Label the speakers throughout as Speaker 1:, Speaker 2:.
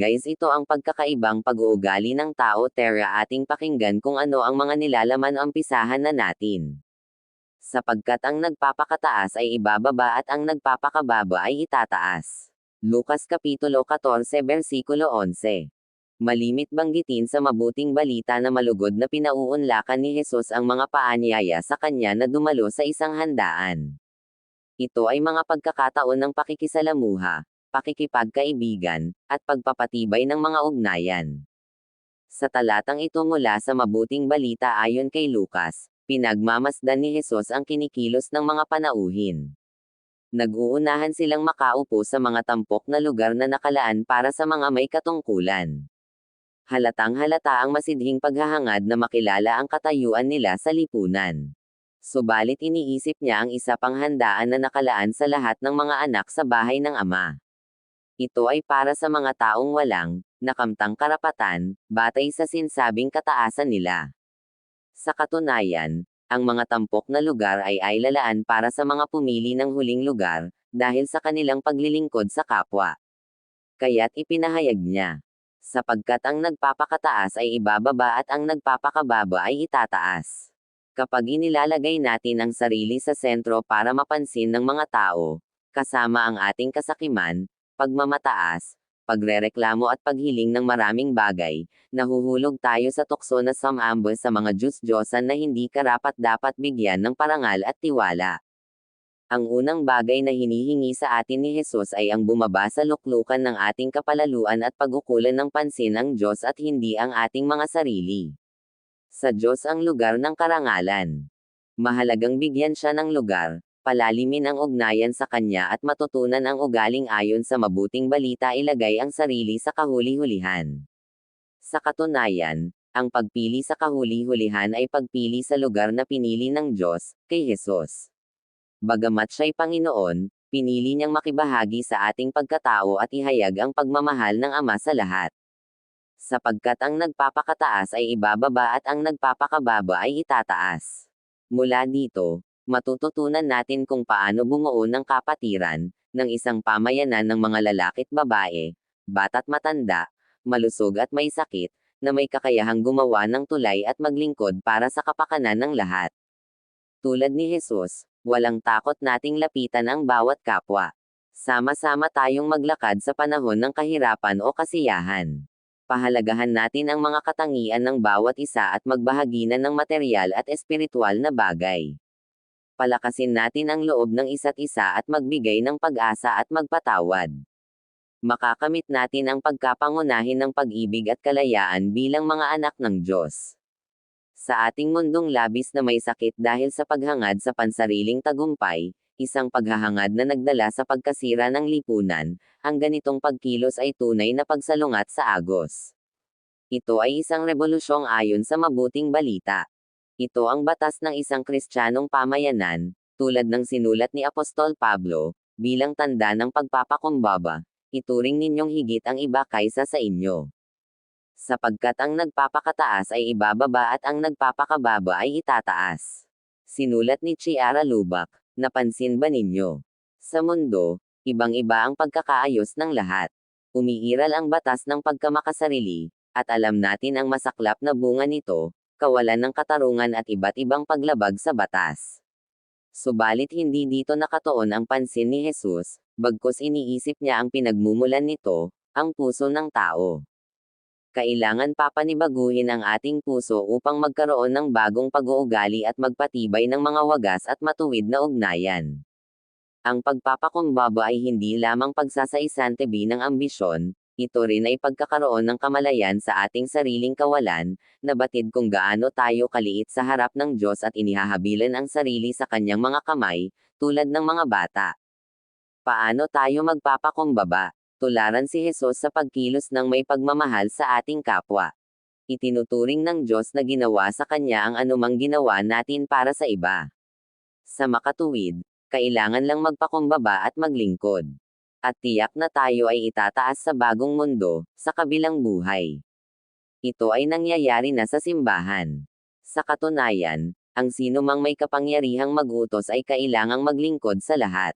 Speaker 1: Guys ito ang pagkakaibang pag-uugali ng tao Terra ating pakinggan kung ano ang mga nilalaman o umpisahan na natin. Sapagkat ang nagpapakataas ay ibababa at ang nagpapakababa ay itataas. Lucas Kapitulo 14 Versikulo 11 Malimit banggitin sa mabuting balita na malugod na pinauunlakan ni Jesus ang mga paanyaya sa kanya na dumalo sa isang handaan. Ito ay mga pagkakataon ng pakikisalamuha, pakikipagkaibigan, at pagpapatibay ng mga ugnayan. Sa talatang ito mula sa mabuting balita ayon kay Lucas, pinagmamasdan ni Jesus ang kinikilos ng mga panauhin. Nag-uunahan silang makaupo sa mga tampok na lugar na nakalaan para sa mga may katungkulan. Halatang halata ang masidhing paghahangad na makilala ang katayuan nila sa lipunan. Subalit iniisip niya ang isa pang handaan na nakalaan sa lahat ng mga anak sa bahay ng ama. Ito ay para sa mga taong walang, nakamtang karapatan, batay sa sinsabing kataasan nila. Sa katunayan, ang mga tampok na lugar ay ay lalaan para sa mga pumili ng huling lugar, dahil sa kanilang paglilingkod sa kapwa. Kaya't ipinahayag niya. Sapagkat ang nagpapakataas ay ibababa at ang nagpapakababa ay itataas. Kapag inilalagay natin ang sarili sa sentro para mapansin ng mga tao, kasama ang ating kasakiman, pagmamataas, pagrereklamo at paghiling ng maraming bagay, nahuhulog tayo sa tukso na samambo sa mga Diyos-Diyosan na hindi karapat dapat bigyan ng parangal at tiwala. Ang unang bagay na hinihingi sa atin ni Jesus ay ang bumaba sa luklukan ng ating kapalaluan at pagukulan ng pansin ang Diyos at hindi ang ating mga sarili. Sa Diyos ang lugar ng karangalan. Mahalagang bigyan siya ng lugar, palalimin ang ugnayan sa kanya at matutunan ang ugaling ayon sa mabuting balita ilagay ang sarili sa kahuli-hulihan. Sa katunayan, ang pagpili sa kahuli-hulihan ay pagpili sa lugar na pinili ng Diyos, kay Jesus. Bagamat siya'y Panginoon, pinili niyang makibahagi sa ating pagkatao at ihayag ang pagmamahal ng Ama sa lahat. Sapagkat ang nagpapakataas ay ibababa at ang nagpapakababa ay itataas. Mula dito, matututunan natin kung paano bumuo ng kapatiran, ng isang pamayanan ng mga lalaki't babae, bata't matanda, malusog at may sakit, na may kakayahang gumawa ng tulay at maglingkod para sa kapakanan ng lahat. Tulad ni Jesus, walang takot nating lapitan ang bawat kapwa. Sama-sama tayong maglakad sa panahon ng kahirapan o kasiyahan. Pahalagahan natin ang mga katangian ng bawat isa at magbahaginan ng material at espiritual na bagay palakasin natin ang loob ng isa't isa at magbigay ng pag-asa at magpatawad. Makakamit natin ang pagkapangunahin ng pag-ibig at kalayaan bilang mga anak ng Diyos. Sa ating mundong labis na may sakit dahil sa paghangad sa pansariling tagumpay, isang paghahangad na nagdala sa pagkasira ng lipunan, ang ganitong pagkilos ay tunay na pagsalungat sa agos. Ito ay isang revolusyong ayon sa mabuting balita. Ito ang batas ng isang kristyanong pamayanan, tulad ng sinulat ni Apostol Pablo, bilang tanda ng pagpapakumbaba, ituring ninyong higit ang iba kaysa sa inyo. Sapagkat ang nagpapakataas ay ibababa at ang nagpapakababa ay itataas. Sinulat ni Chiara Lubak, napansin ba ninyo? Sa mundo, ibang-iba ang pagkakaayos ng lahat. Umiiral ang batas ng pagkamakasarili, at alam natin ang masaklap na bunga nito, kawalan ng katarungan at iba't ibang paglabag sa batas. Subalit hindi dito nakatuon ang pansin ni Jesus, bagkus iniisip niya ang pinagmumulan nito, ang puso ng tao. Kailangan papanibaguhin ang ating puso upang magkaroon ng bagong pag-uugali at magpatibay ng mga wagas at matuwid na ugnayan. Ang pagpapakumbaba ay hindi lamang pagsasaisantebi ng ambisyon, ito rin ay pagkakaroon ng kamalayan sa ating sariling kawalan, na batid kung gaano tayo kaliit sa harap ng Diyos at inihahabilan ang sarili sa kanyang mga kamay, tulad ng mga bata. Paano tayo magpapakumbaba? Tularan si Jesus sa pagkilos ng may pagmamahal sa ating kapwa. Itinuturing ng Diyos na ginawa sa kanya ang anumang ginawa natin para sa iba. Sa makatuwid, kailangan lang magpakumbaba at maglingkod at tiyak na tayo ay itataas sa bagong mundo, sa kabilang buhay. Ito ay nangyayari na sa simbahan. Sa katunayan, ang sino mang may kapangyarihang magutos ay kailangang maglingkod sa lahat.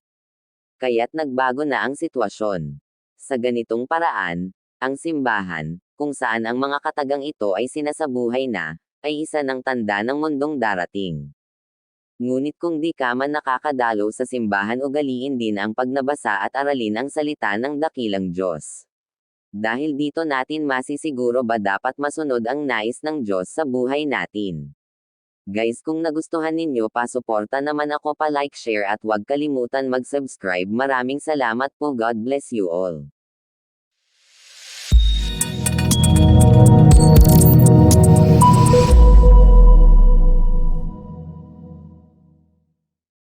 Speaker 1: Kaya't nagbago na ang sitwasyon. Sa ganitong paraan, Ang simbahan, kung saan ang mga katagang ito ay sinasabuhay na, ay isa ng tanda ng mundong darating. Ngunit kung di ka man nakakadalo sa simbahan ugaliin din ang pagnabasa at aralin ang salita ng dakilang Diyos. Dahil dito natin masisiguro ba dapat masunod ang nais ng Diyos sa buhay natin. Guys kung nagustuhan ninyo pasuporta naman ako pa like share at huwag kalimutan mag-subscribe maraming salamat po God bless you all.